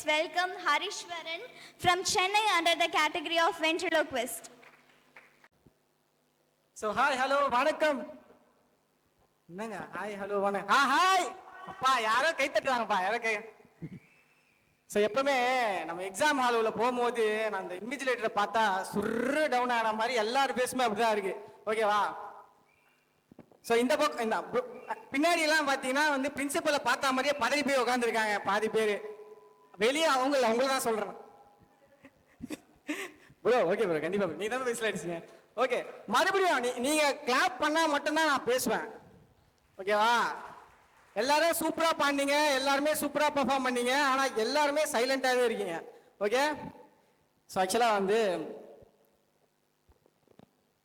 let's welcome Harishwaran from Chennai under the category of ventriloquist. So hi hello வணக்கம். என்னங்க? Hi hello வணக்கம் ஆ hi அப்பா யாரோ கை தட்டுறாங்கப்பா யாரோ கை ஸோ எப்பவுமே நம்ம எக்ஸாம் ஹால் உள்ள போகும்போது நான் அந்த இன்விஜிலேட்டரை பார்த்தா சுர்ரு டவுன் ஆன மாதிரி எல்லாரும் பேசுமே அப்படிதான் இருக்கு. ஓகேவா ஸோ இந்த பக்கம் இந்த பின்னாடி எல்லாம் பார்த்தீங்கன்னா வந்து பிரின்சிபலை பார்த்தா மாதிரியே பதவி போய் உட்காந்துருக்காங்க பாதி பேர். வெளியே அவங்க அவங்கள தான் சொல்றேன். ப்ரோ ஓகே ப்ரோ கண்டிப்பா bro. நீ தான் பேசல அடிச்சீங்க ஓகே மறுபடியும் நீ நீங்க கிளாப் பண்ணா மட்டும்தான் நான் பேசுவேன். ஓகேவா எல்லாரும் சூப்பரா பாடினீங்க எல்லாருமே சூப்பரா பெர்ஃபார்ம் பண்ணீங்க ஆனா எல்லாருமே சைலண்டாவே இருக்கீங்க. ஓகே ஸோ ஆக்சுவலா வந்து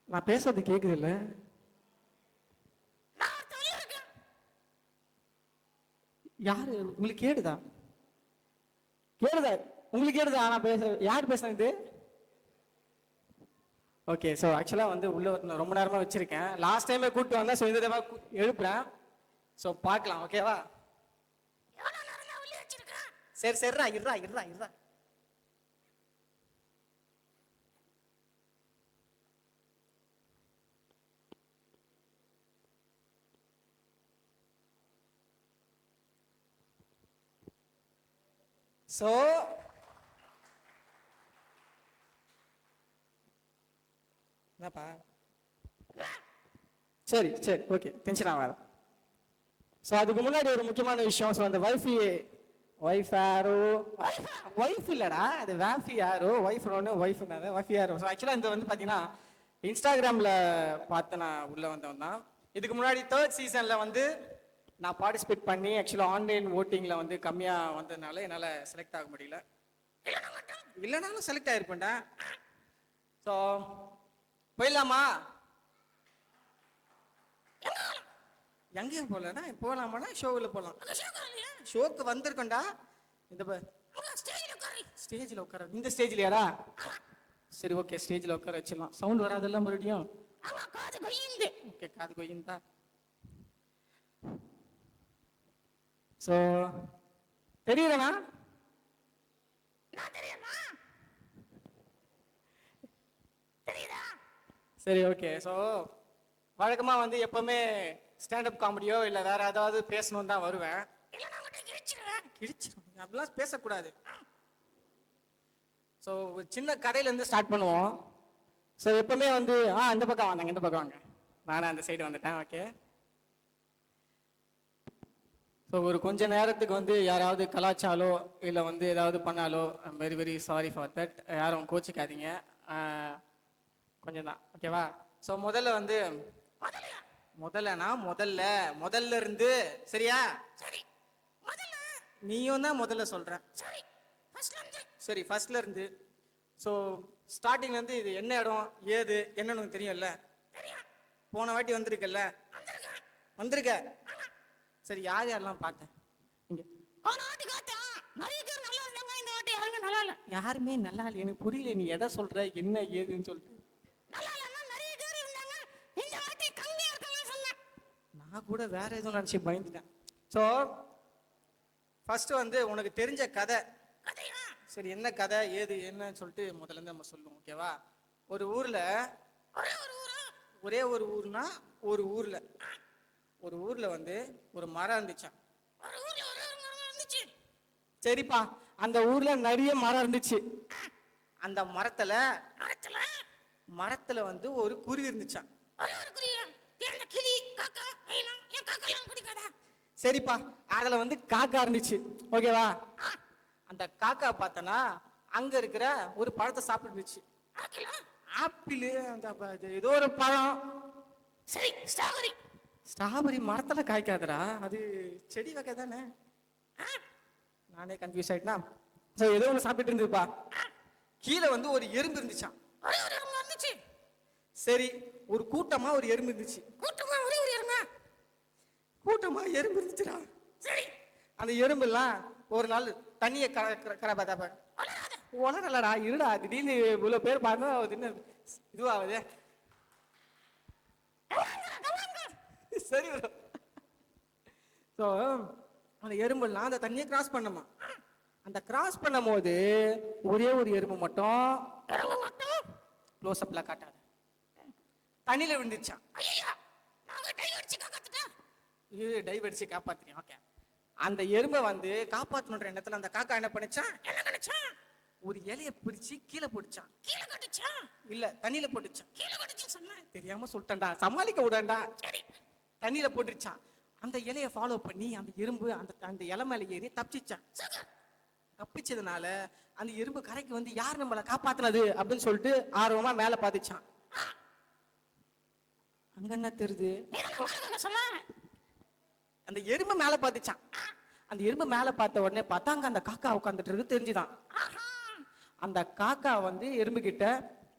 நான் பேசுறது கேக்குது இல்ல? யாரு? உங்களுக்கு கேடுதா? கேடுதா உங்களுக்கு கேடுதா நான் பேச யார் பேசுனது ஓகே ஸோ ஆக்சுவலாக வந்து உள்ள ரொம்ப நேரமாக வச்சிருக்கேன். லாஸ்ட் டைமே கூப்பிட்டு வந்தேன். ஸோ இந்த தடவை எழுப்புறேன். ஸோ பார்க்கலாம். ஓகேவா சரி சரிடா இருடா இருடா இருடா ஸோ என்னப்பா? சரி சரி ஓகே டென்ஷன் ஆகாத. ஸோ அதுக்கு முன்னாடி ஒரு முக்கியமான விஷயம். ஸோ அந்த வைஃபி ஒய்ஃப் யாரோ? ஒய்ஃப் இல்லைடா அது வேஃபி யாரோ? ஒய்ஃப் ஒன்று ஒய்ஃப் ஒய்ஃப் யாரோ? ஸோ ஆக்சுவலாக இந்த வந்து பார்த்தீங்கன்னா இன்ஸ்டாகிராமில் பார்த்து நான் உள்ளே வந்தவன் தான். இதுக்கு முன்னாடி தேர்ட் சீசனில் வந்து நான் பார்ட்டிசிபேட் பண்ணி ஆக்சுவலாக ஆன்லைன் ஓட்டிங்கில் வந்து கம்மியாக வந்ததுனால என்னால் செலக்ட் ஆக முடியல. இல்லைனாலும் செலக்ட் ஆயிருப்பேன்டா. ஸோ போயிடலாமா? எங்கேயும் போகலடா. போகலாமாடா? ஷோவில் போகலாம். ஷோக்கு வந்திருக்கோண்டா இந்த ஸ்டேஜில் உட்கார. இந்த ஸ்டேஜ்லையாடா சரி ஓகே ஸ்டேஜில் உட்கார வச்சிடலாம். சவுண்ட் வராதெல்லாம் மறுபடியும். ஓகே காது கொய்யுந்தா ஸோ தெரியலண்ணா சரி ஓகே ஸோ வழக்கமாக வந்து எப்பவுமே ஸ்டாண்டப் காமெடியோ இல்லை வேற ஏதாவது பேசணும்னு தான் வருவேன். கிழிச்சிரும் அப்படிலாம் பேசக்கூடாது. ஸோ ஒரு சின்ன கதையிலேருந்து ஸ்டார்ட் பண்ணுவோம். ஸோ எப்பவுமே வந்து ஆ இந்த பக்கம் வாங்க இந்த பக்கம் வாங்க. நானே அந்த சைடு வந்துட்டேன் ஓகே ஸோ ஒரு கொஞ்ச நேரத்துக்கு வந்து யாராவது கலாச்சாலோ இல்லை வந்து ஏதாவது பண்ணாலோ very very sorry for that யாரும் கோச்சிக்காதீங்க. கொஞ்சம் தான் ஓகேவா ஸோ முதல்ல வந்து முதல்லனா முதல்ல முதல்ல இருந்து சரியா? சரி. நீயும் தான் முதல்ல சொல்றேன் சரி. ஃபர்ஸ்ட்ல இருந்து. ஸோ ஸ்டார்டிங்ல இருந்து. இது என்ன இடம் ஏது என்னன்னு தெரியும்ல? போன வாட்டி வந்திருக்கல்ல? வந்திருக்க? சரி யார் யாரெல்லாம் பார்த்தேன்? இங்க. யாருமே நல்லா இல்லை. எனக்கு புரியல நீ எதை சொல்ற என்ன ஏதுன்னு சொல்லிட்டு. நான் கூட வேற எதுவும் நினைச்சு பயந்துட்டேன். ஸோ ஃபர்ஸ்ட் வந்து உனக்கு தெரிஞ்ச கதை. சரி என்ன கதை ஏது என்னன்னு சொல்லிட்டு முதல்ல இருந்து நம்ம சொல்லுவோம் ஓகேவா ஒரு ஊர்ல ஒரே ஒரு ஊர்னா ஒரு ஊர்ல. ஒரு ஊர்ல வந்து ஒரு மரம் இருந்துச்சான் சரிப்பா அந்த ஊர்ல நிறைய மரம் இருந்துச்சு. அந்த மரத்துல மரத்துல வந்து ஒரு குருவி இருந்துச்சான் சரிப்பா அதுல வந்து காக்கா இருந்துச்சு. ஓகேவா? அந்த காக்கா பார்த்தனா அங்க இருக்கிற ஒரு பழத்தை சாப்பிட்டுருந்துச்சு. ஆப்பிள் அந்த இது ஏதோ ஒரு பழம். சரி ஸ்ட்ராபெரி. ஸ்ட்ராபெரி மரத்தில் காய்க்காதடா. அது செடி வகை தானே. நானே கன்ஃபியூஸ் ஆயிட்டா ஸோ ஏதோ ஒன்று சாப்பிட்டு இருந்துப்பா கீழே வந்து ஒரு எறும்பு இருந்துச்சான் சரி ஒரு கூட்டமா ஒரு எறும்பு இருந்துச்சு. கூட்டமா? ஒரே ஒரு எறும்பு? கூட்டமா எறும்பு இருந்துச்சுடா. சரி அந்த எறும்புலாம் ஒரு நாள் தண்ணியை கரபாதாப்ப உணரலடா இருடா திடீர்னு இவ்வளோ பேர் பார்த்தா அது இதுவாகுது. சரி. ஸோ அந்த எறும்புலாம் அந்த தண்ணியை கிராஸ் பண்ணுமா? அந்த கிராஸ் பண்ணும் போது ஒரே ஒரு எறும்பு மட்டும் க்ளோஸ் அப்ல காட்டாது. தண்ணியில் விழுந்துச்சான் இது டைவ் அடிச்சு காப்பாத்துறேன் ஓகே அந்த எறும்பை வந்து காப்பாத்தணுன்ற எண்ணத்துல அந்த காக்கா என்ன பண்ணிச்சான்? என்ன நினைச்சான் ஒரு இலைய பிரிச்சு கீழே போட்டுச்சான். கீழே கட்டுச்சான் இல்ல தண்ணியில போட்டுச்சான். கீழே கட்டுச்சு சொன்னேன். தெரியாம சொல்லிட்டேன்டா. சமாளிக்க விடண்டா சரி. தண்ணியில போட்டுருச்சான். அந்த இலையை ஃபாலோ பண்ணி அந்த எறும்பு அந்த அந்த இலை மேலே ஏறி தப்பிச்சிச்சான் தப்பிச்சதுனால அந்த எறும்பு கரைக்கு வந்து யார் நம்மளை காப்பாத்தினது அப்படின்னு சொல்லிட்டு ஆர்வமா மேல பாத்துச்சான். அங்க என்ன தெரியுது? அந்த எறும்பு மேல பாத்துச்சான். அந்த எறும்பு மேல பார்த்த உடனே பார்த்தா அங்க அந்த காக்கா உட்காந்துட்டு இருக்கு தெரிஞ்சுதான். அந்த காக்கா வந்து எறும்பு கிட்ட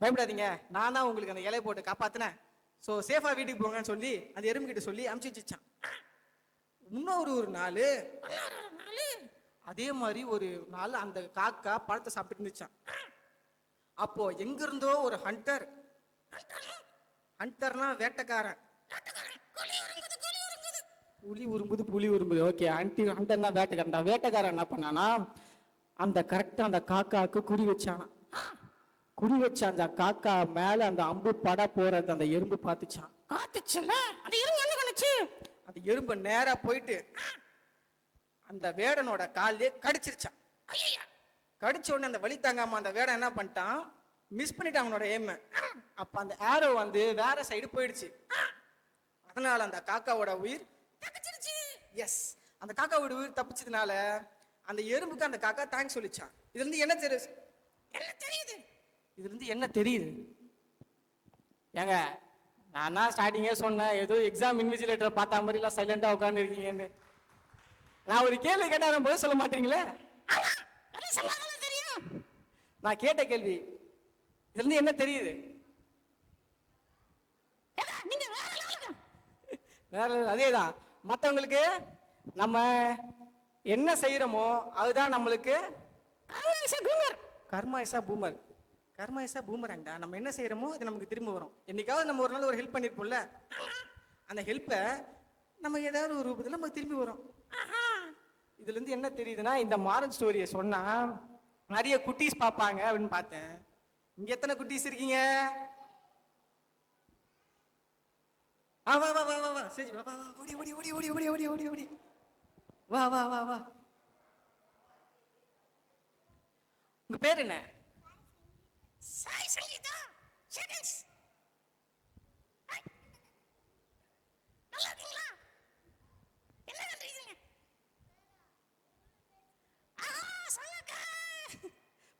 பயப்படாதீங்க நான் தான் உங்களுக்கு அந்த இலையை போட்டு காப்பாத்தினேன். ஸோ சேஃபாக வீட்டுக்கு போங்கன்னு சொல்லி அந்த எறும்பு கிட்ட சொல்லி அமுச்சு வச்சுச்சான். இன்னொரு ஒரு நாள் அதே மாதிரி ஒரு நாள் அந்த காக்கா பழத்தை சாப்பிட்டு இருந்துச்சான் அப்போ எங்கிருந்தோ ஒரு ஹண்டர் ஹண்டர்னா வேட்டைக்காரன். புலி உரும்புது புலி உரும்புது. ஓகே அன்டி ஹண்டர்னா வேட்டைக்காரன். வேட்டைக்காரன் என்ன பண்ணானா அந்த கரெக்டாக அந்த காக்காவுக்கு குறி வச்சானா குறி வச்ச அந்த காக்கா மேல அந்த அம்பு பட போறது அந்த எறும்பு பார்த்துச்சான் காத்துச்சுல அந்த எறும்பு என்ன பண்ணுச்சு அந்த எறும்பு நேரா போயிட்டு அந்த வேடனோட காலிலே கடிச்சிருச்சான் கடிச்ச உடனே அந்த வழி தாங்காம அந்த வேடன் என்ன பண்ணிட்டான்? மிஸ் பண்ணிட்டான் அவனோட எய்ம அப்ப அந்த ஏரோ வந்து வேற சைடு போயிடுச்சு. அதனால அந்த காக்காவோட உயிர் தப்பிச்சிருச்சு. எஸ் அந்த காக்காவோட உயிர் தப்பிச்சதுனால அந்த எறும்புக்கு அந்த காக்கா தேங்க்ஸ் சொல்லிச்சான் இதுல இருந்து என்ன தெரியுது? என்ன தெரியுது? இது இருந்து என்ன தெரியுது? ஏங்க நான் தான் ஸ்டார்டிங்கே சொன்னேன். ஏதோ எக்ஸாம் இன்விஜிலேட்டர் பார்த்த மாதிரி எல்லாம் சைலண்டா இருக்கீங்கன்னு. நான் ஒரு கேள்வி கேட்டா போது சொல்ல மாட்டீங்களே? தெரியும் நான் கேட்ட கேள்வி இதுலேருந்து என்ன தெரியுது? வேற அதே தான் மற்றவங்களுக்கு நம்ம என்ன செய்யறோமோ அதுதான் நம்மளுக்கு karma is a boomer. Karma is a பூமராங்கடா நம்ம என்ன செய்யறோமோ அது நமக்கு திரும்ப வரும். என்னைக்காவது நம்ம ஒரு நாள் ஒரு ஹெல்ப் பண்ணிருப்போம்ல? அந்த ஹெல்ப்பை நம்ம ஏதாவது ஒரு ரூபத்தில் நமக்கு திரும்பி வரும். இதுல இருந்து என்ன தெரியுதுன்னா இந்த மாரன் ஸ்டோரியை சொன்னா நிறைய குட்டீஸ் பார்ப்பாங்க அப்படின்னு பார்த்தேன். இங்க எத்தனை குட்டீஸ் இருக்கீங்க? ஆ வா வா வா வா வா. சரி வா வா. ஓடி ஓடி ஓடி ஓடி ஓடி ஓடி ஓடி ஓடி. வா வா வா வா. உங்க பேர் என்ன? சாய் சங்கீதா செகண்ட்ஸ் நல்லா இருக்கீங்களா? என்ன பண்றீங்க?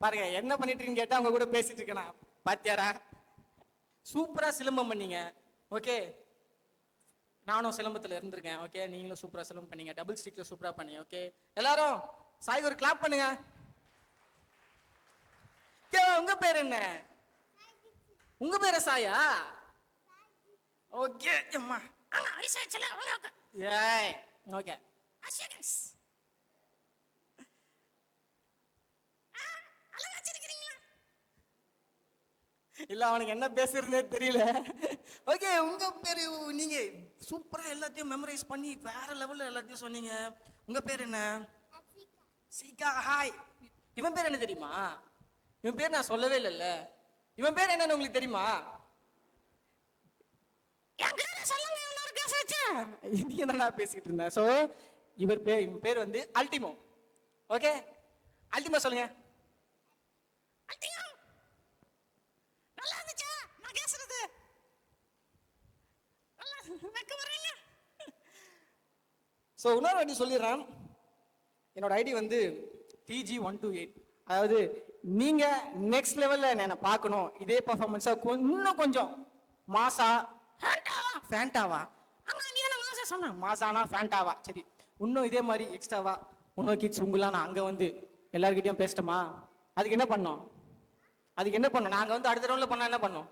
பாருங்க என்ன பண்ணிட்டு இருக்கீங்க கேட்டா அவங்க கூட பேசிட்டு இருக்கேன் பாத்தியாரா? சூப்பரா சிலம்பம் பண்ணீங்க. ஓகே? நானும் சிலம்பத்துல இருந்திருக்கேன் ஓகே? நீங்களும் சூப்பரா சிலம்பம் பண்ணீங்க. டபுள் ஸ்டிக்ல சூப்பரா பண்ணீங்க ஓகே? எல்லாரும் சாய் ஒரு கிளாப் பண்ணுங்க. கே, உங்க பேர் என்ன? உங்க பேரு சாயா? ஓகே அம்மா. ஏய் ஓகே. இல்ல அவனுக்கு என்ன பேசுறதுனே தெரியல. ஓகே உங்க பேரு நீங்க சூப்பரா எல்லாத்தையும் மெமரைஸ் பண்ணி வேற லெவல்ல எல்லாத்தையும் சொன்னீங்க. உங்க பேர் என்ன? சீகா. ஹாய் இவன் பேர் என்ன தெரியுமா? இவன் பேர் நான் சொல்லவே இல்லைல்ல. இவன் பேர் என்னன்னு உங்களுக்கு தெரியுமா? நீ தானே பேசிக்கிட்டு இருந்தேன் சோ இவர் பேர் இவன் பேர் வந்து அல்டிமோ ஓகே அல்டிமோ சொல்லுங்க. நல்லா ஸோ இன்னொரு வாட்டி சொல்லிடுறேன். என்னோட ஐடி வந்து டிஜி ஒன் டூ எயிட் அதாவது நீங்க நெக்ஸ்ட் லெவல்ல என்னை பார்க்கணும். இதே பர்ஃபார்மன்ஸா இன்னும் கொஞ்சம். மாசா ஃபேண்டாவா? சொன்ன? மாசானா ஃபேண்டாவா? சரி இன்னும் இதே மாதிரி எக்ஸ்ட்ராவா இன்னும் கிட்ஸ் உங்களாம் நான் அங்க வந்து எல்லாருக்கிட்டையும் பேசட்டுமா? அதுக்கு என்ன பண்ணோம்? அதுக்கு என்ன பண்ணோம்? நாங்க வந்து அடுத்த ரவுண்ட்ல பண்ணா என்ன பண்ணோம்?